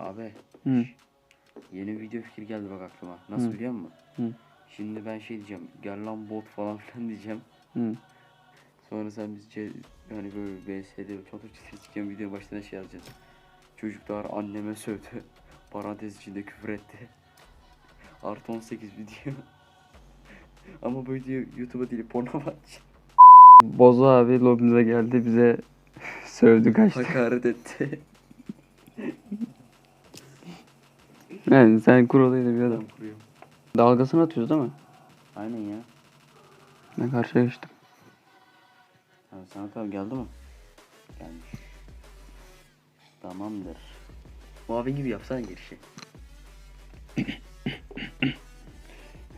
Abi Hı. yeni video fikir geldi bak aklıma. Nasıl Hı. biliyor musun? Hı. Şimdi ben şey diyeceğim. Gel lan bot falan filan diyeceğim. Hı. Sonra sen bizce hani böyle BS'de çatır çatır çıkan video başına şey yazacaksın. Çocuklar anneme sövdü. Parantez içinde küfür etti. Artı 18 video. Ama bu video YouTube'a değil porno aç. Bozo abi lobimize geldi bize sövdü kaçtı. Hakaret etti. Yani sen kur olayı da bir adam. Ben kuruyorum. Dalgasını atıyoruz değil mi? Aynen ya. Ben karşıya geçtim. Ha, sana tabi geldi mi? Gelmiş. Tamamdır. Muavin gibi yapsana girişi.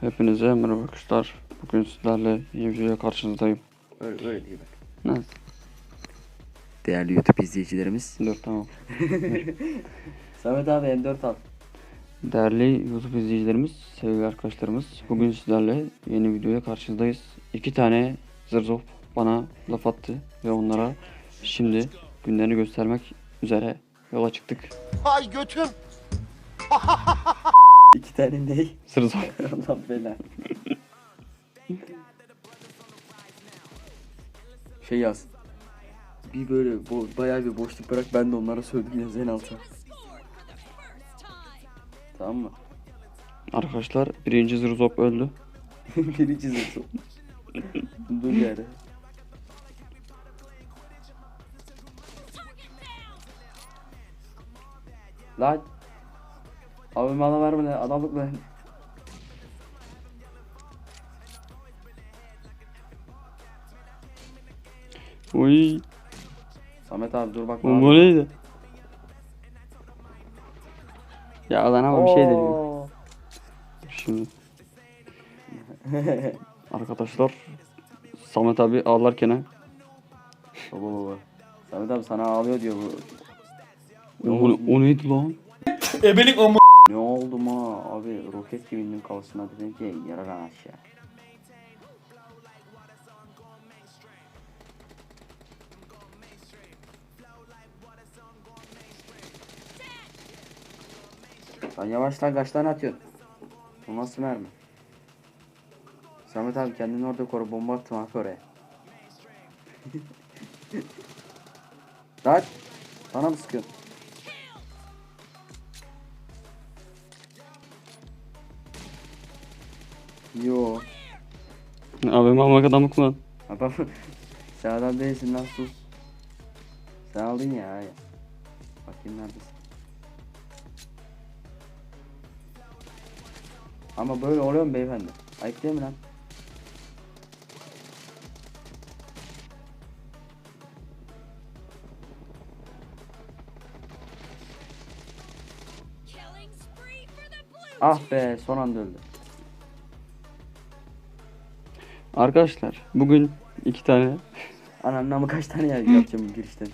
Hepinize merhaba arkadaşlar. Bugün sizlerle yeni videoya karşınızdayım. Öyle, öyle değil bak. Nasıl? Değerli YouTube izleyicilerimiz. Dur tamam. Samet abi M4 al. Değerli YouTube izleyicilerimiz, sevgili arkadaşlarımız. Bugün sizlerle yeni videoya karşınızdayız. İki tane zırzop bana laf attı ve onlara şimdi günlerini göstermek üzere yola çıktık. Ay götüm. İki tane ney? Zırzop. Allah bela. şey yaz. Bir böyle bo- bayağı bir boşluk bırak ben de onlara söyledim yaz en alta. Tamam mı? Arkadaşlar birinci zırzop öldü. Biri çizilsin. Dur yani. Lan. Abi bana verme lan adamlık lan. Uy, Samet abi dur bak. bu neydi? Ya Adana bir şey dedi. Oo. Şimdi. Arkadaşlar Samet abi ağlarken ha. Baba baba. Samet abi sana ağlıyor diyor bu. O, o neydi lan? Ne oldu ma abi roket gibi indim kafasına dedim ki yarar lan aşağı. Sen yavaştan kaç tane atıyorsun? Bu nasıl mermi? Samet abi kendini orada koru bomba attım abi oraya. Lan! Bana mı sıkıyorsun? Yo. Abim almak adamlık lan. Adam sen adam değilsin lan sus. Sen aldın ya. ya. Bakayım neredesin. Ama böyle oluyor mu beyefendi? Ayıp değil mi lan? Ah be son anda öldü. Arkadaşlar bugün iki tane ama kaç tane ya yapacağım girişten.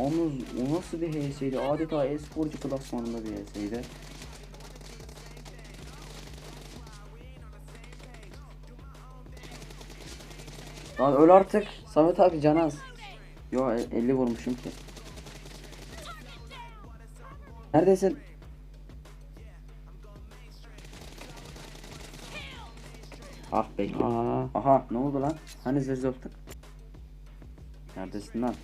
Yalnız o nasıl bir HS'ydi? Adeta e-sporcu klasmanında bir HS'ydi. Lan öl artık. Samet abi canaz. Yo e- 50 vurmuşum ki. Neredesin? Ah be. Aa, Aha ne oldu lan? Hani zoptuk? Neredesin lan?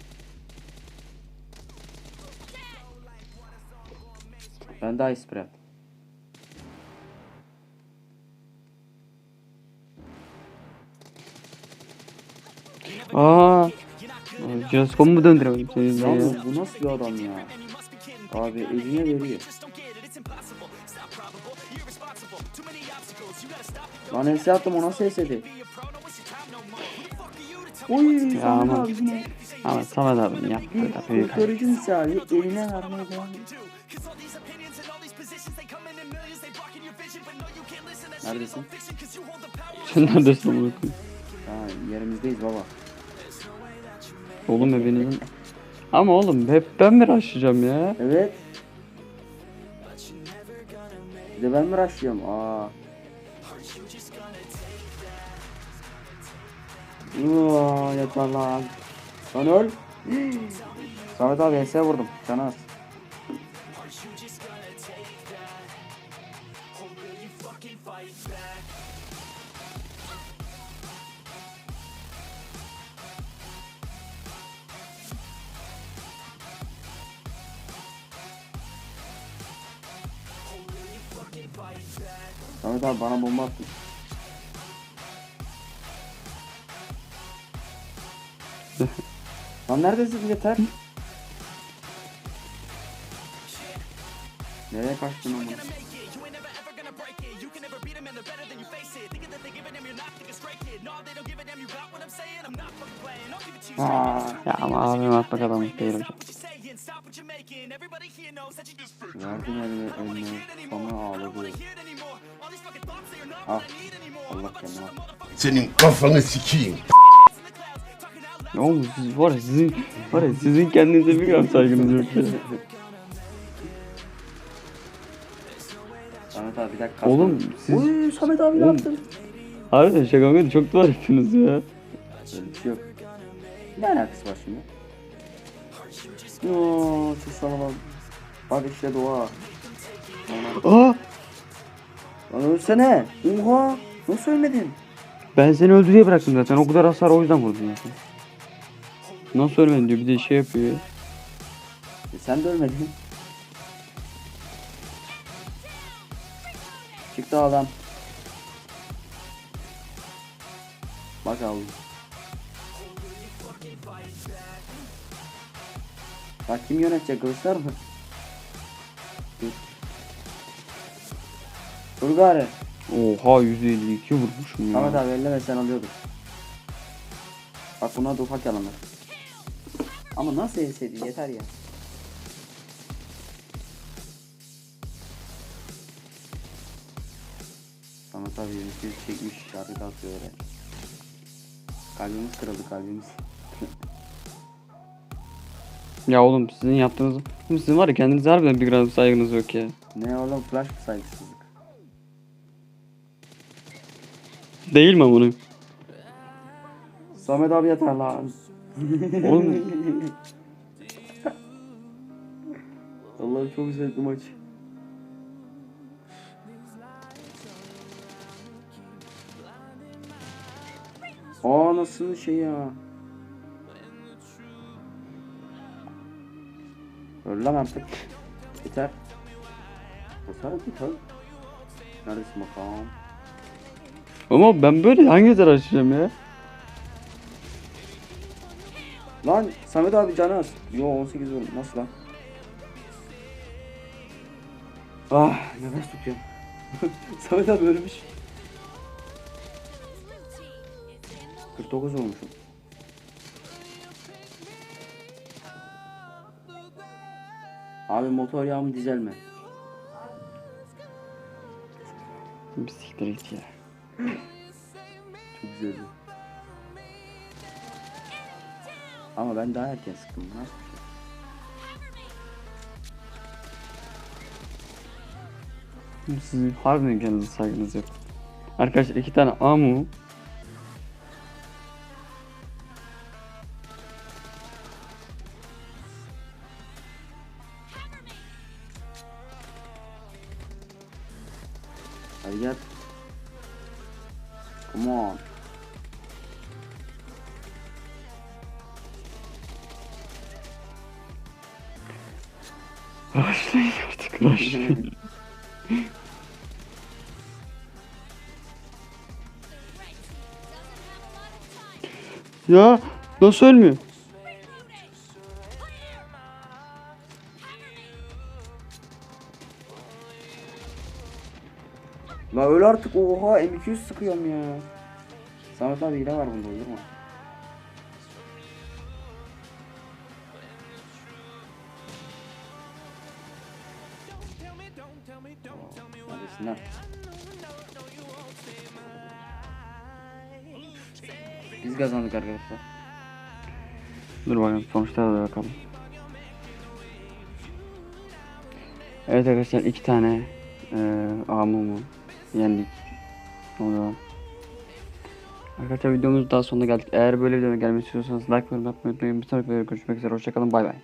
Ben daha ispire yaptım. aa. Jascom'u mu döndüremedim yüzünden ya? Yalnız bu nasıl bir adam ya? Abi eline veriyor. Lan ense attım o nasıl esedi? Oy Ya ama-. Ama Samet da büyük ayıp. Kurtarıcı misali eline vermeye devam ediyor. Neredesin? Sen neredesin koyayım? Ha yerimizdeyiz baba. Oğlum evinizin. Ama oğlum hep ben mi rushlayacağım ya? Evet. Bir de ben mi rushlıyorum? Aa. Uaa yeter lan. Lan öl. Samet abi ES'e vurdum. Canı az. Samet abi bana bomba attın. Lan neredesin yeter? Nereye kaçtın oğlum? Aa, Ya ama abim atmak adamlık değil hocam. verdim elime önüne sonra ağladı. Ah, Allah kendine. Senin kafanı sikeyim. Ya Oğlum siz var ya sizin var ya sizin kendinize bir gram saygınız yok ya. Samet abi bir dakika. Oğlum siz Uy Samet abi ne Oğlum. yaptın? harbiden şaka mı çok duvar ettiniz ya. Öyle bir şey yok. Ne alakası var şimdi? Yoo, çok sana bak. Bak işte doğa. Aa Lan ölsene. Oha. Nasıl ölmedin? ben seni öldü diye bıraktım zaten o kadar hasar o yüzden vurdum zaten. Nasıl ölmedin diyor bir de şey yapıyor. ya. E, sen de ölmedin. Çıktı adam. Bak abi. Bak kim yönetecek kılıçlar mı? Dur. Dur gari. Oha 152 vurmuşum ya. Ahmet abi elleme sen alıyordun. Bak buna da ufak yalanlar. Ama nasıl elseydin yeter ya. Ahmet abi yüzü çekmiş şarkı atıyor öyle. Kalbimiz kırıldı kalbimiz. Ya oğlum sizin yaptığınız... Sizin var ya kendinize harbiden bir gram saygınız yok ya. Ne oğlum flash mı saygısızlık? Değil mi bunu? Samet abi yeter lan. Oğlum Allah'ım çok zevkli maç. Aa nasıl şey ya? Öl lan artık. Yeter. Basarım yeter. Neredesin bakalım? Ama ben böyle hangi tarafa açacağım ya? Lan Samet abi canı az. Yo 18 vurdu. Nasıl lan? Ah nefes tutuyorum. Samet abi ölmüş. 49 olmuşum. Abi motor yağı mı dizel mi? Bir siktir git ya. Çok güzeldi. Ama ben daha erken sıktım. Nasıl Sizin harbiden kendinize saygınız yok. Arkadaşlar iki tane amu. Hadi gel. Come on. Rushlayın artık rushlayın. ya nasıl ölmüyor? La öl artık oha M200 sıkıyorum ya. Samet abi hile var bunda olur mu? Neredesin lan? Biz kazandık arkadaşlar. Dur bakalım sonuçlara da bakalım. Evet arkadaşlar iki tane e, amumu yendik. Oluyor. Arkadaşlar videomuz daha sonuna geldik. Eğer böyle videoların gelmesi istiyorsanız like ve yorum yapmayı unutmayın. Bir sonraki videoda görüşmek üzere. Hoşçakalın. Bay bay.